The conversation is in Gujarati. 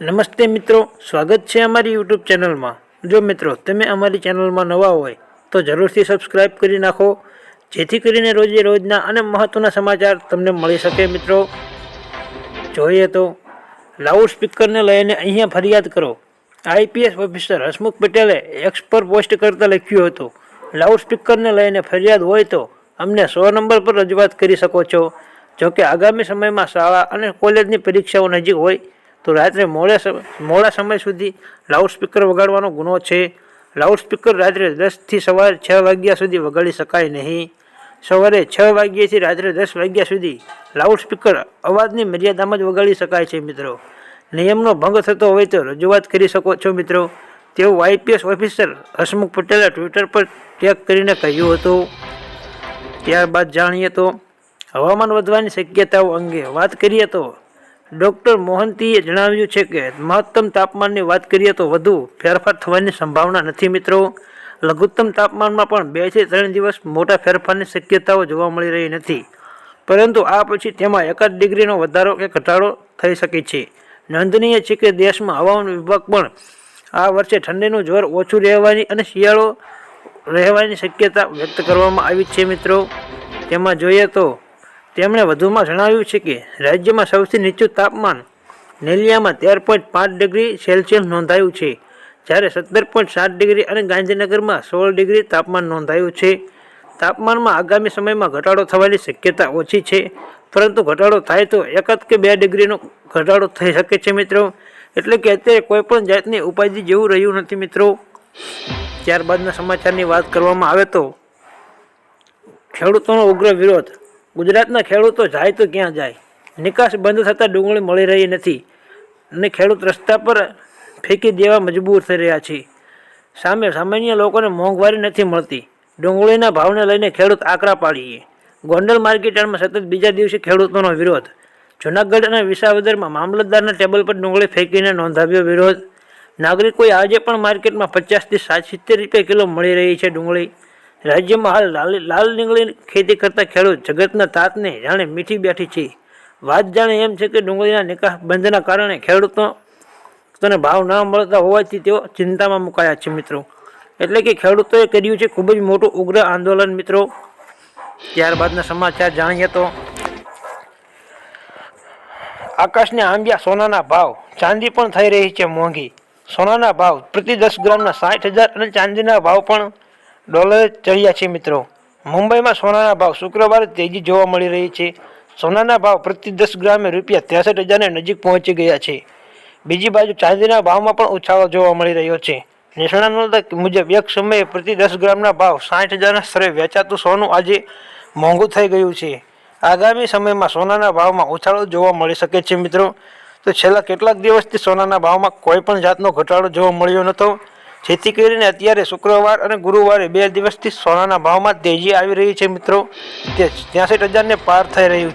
નમસ્તે મિત્રો, સ્વાગત છે અમારી યુટ્યુબ ચેનલમાં. જો મિત્રો, તમે અમારી ચેનલમાં નવા હોય, તો જરૂરથી સબસ્ક્રાઇબ કરી નાખો, જેથી કરીને રોજે રોજના અને મહત્ત્વના સમાચાર તમને મળી શકે મિત્રો. જોઈએ તો, લાઉડ સ્પીકરને લઈને અહીંયા ફરિયાદ કરો. આઈપીએસ ઓફિસર હસમુખ પટેલે એક્સ પર પોસ્ટ કરતાં લખ્યું હતું, લાઉડ સ્પીકરને લઈને ફરિયાદ હોય તો અમને સો નંબર પર રજૂઆત કરી શકો છો. જોકે આગામી સમયમાં શાળા અને કોલેજની પરીક્ષાઓ નજીક હોય તો રાત્રે મોડે મોડા સમય સુધી લાઉડ સ્પીકર વગાડવાનો ગુનો છે. લાઉડ સ્પીકર રાત્રે દસથી સવારે છ વાગ્યા સુધી વગાડી શકાય નહીં. સવારે છ વાગ્યાથી રાત્રે દસ વાગ્યા સુધી લાઉડ સ્પીકર અવાજની મર્યાદામાં જ વગાડી શકાય છે મિત્રો. નિયમનો ભંગ થતો હોય તો રજૂઆત કરી શકો છો મિત્રો. તેવું આઈપીએસ ઓફિસર હસમુખ પટેલે ટ્વિટર પર ટેગ કરીને કહ્યું હતું. ત્યારબાદ જાણીએ તો હવામાન વધવાની શક્યતાઓ અંગે વાત કરીએ તો ડૉક્ટર મોહંતીએ જણાવ્યું છે કે, મહત્તમ તાપમાનની વાત કરીએ તો વધુ ફેરફાર થવાની સંભાવના નથી મિત્રો. લઘુત્તમ તાપમાનમાં પણ બેથી ત્રણ દિવસ મોટા ફેરફારની શક્યતાઓ જોવા મળી રહી નથી. પરંતુ આ પછી તેમાં એકાદ ડિગ્રીનો વધારો કે ઘટાડો થઈ શકે છે. નોંધનીય છે કે દેશમાં હવામાન વિભાગ પણ આ વર્ષે ઠંડીનું જોર ઓછું રહેવાની અને શિયાળો રહેવાની શક્યતા વ્યક્ત કરવામાં આવી છે મિત્રો. તેમાં જોઈએ તો તેમણે વધુમાં જણાવ્યું છે કે રાજ્યમાં સૌથી નીચું તાપમાન નેલિયામાં તેર પોઈન્ટ પાંચ ડિગ્રી સેલ્સિયસ નોંધાયું છે, જ્યારે સત્તર પોઈન્ટ સાત ડિગ્રી અને ગાંધીનગરમાં સોળ ડિગ્રી તાપમાન નોંધાયું છે. તાપમાનમાં આગામી સમયમાં ઘટાડો થવાની શક્યતા ઓછી છે, પરંતુ ઘટાડો થાય તો એકાદ કે બે ડિગ્રીનો ઘટાડો થઈ શકે છે મિત્રો. એટલે કે અત્યારે કોઈપણ જાતની ઉપાધિ જેવું રહ્યું નથી મિત્રો. ત્યારબાદના સમાચારની વાત કરવામાં આવે તો ખેડૂતોનો ઉગ્ર વિરોધ ગુજરાતના ખેડૂતો જાય તો ક્યાં જાય? નિકાસ બંધ થતાં ડુંગળી મળી રહી નથી અને ખેડૂત રસ્તા પર ફેંકી દેવા મજબૂર થઈ રહ્યા છે. સામે સામાન્ય લોકોને મોંઘવારી નથી મળતી. ડુંગળીના ભાવને લઈને ખેડૂત આકરા પાડીએ. ગોંડલ માર્કેટયાર્ડમાં સતત બીજા દિવસે ખેડૂતોનો વિરોધ. જૂનાગઢ અને વિસાવદરમાં મામલતદારના ટેબલ પર ડુંગળી ફેંકીને નોંધાવ્યો વિરોધ. નાગરિકોએ આજે પણ માર્કેટમાં પચાસથી સાત સિત્તેર રૂપિયા કિલો મળી રહી છે ડુંગળી. રાજ્યમાં હાલ લાલ લાલ ડુંગળીની ખેતી કરતા ખેડૂત જગતના તાતને જાણે મીઠી બેઠી છે. વાત જાણે એમ છે કે ડુંગળીના નિકાસ બંધના કારણે ખેડૂતો તને ભાવ ન મળતા હોવાથી તેઓ ચિંતામાં મુકાયા છે મિત્રો. એટલે કે ખેડૂતોએ કર્યું છે ખૂબ જ મોટું ઉગ્ર આંદોલન મિત્રો. ત્યારબાદના સમાચાર જાણીએ તો આકાશને આંબ્યા સોનાના ભાવ, ચાંદી પણ થઈ રહી છે મોંઘી. સોનાના ભાવ પ્રતિ દસ ગ્રામના સાઠ હજાર અને ચાંદીના ભાવ પણ ડોલરે ચડ્યા છે મિત્રો. મુંબઈમાં સોનાના ભાવ શુક્રવારે તેજી જોવા મળી રહી છે. સોનાના ભાવ પ્રતિ દસ ગ્રામે રૂપિયા ત્રેસઠ હજારને નજીક પહોંચી ગયા છે. બીજી બાજુ ચાંદીના ભાવમાં પણ ઉછાળો જોવા મળી રહ્યો છે. નિષ્ણાંતો મુજબ, એક સમયે પ્રતિ દસ ગ્રામના ભાવ સાઠ હજારના સ્તરે વેચાતું સોનું આજે મોંઘું થઈ ગયું છે. આગામી સમયમાં સોનાના ભાવમાં ઉછાળો જોવા મળી શકે છે મિત્રો. તો છેલ્લા કેટલાક દિવસથી સોનાના ભાવમાં કોઈ પણ જાતનો ઘટાડો જોવા મળ્યો નહોતો. જેથી કરીને અત્યારે શુક્રવાર અને ગુરુવારે બે દિવસથી સોનાના ભાવમાં તેજી આવી રહી છે મિત્રો. તે ત્યાંસઠ હજારને પાર થઈ રહ્યું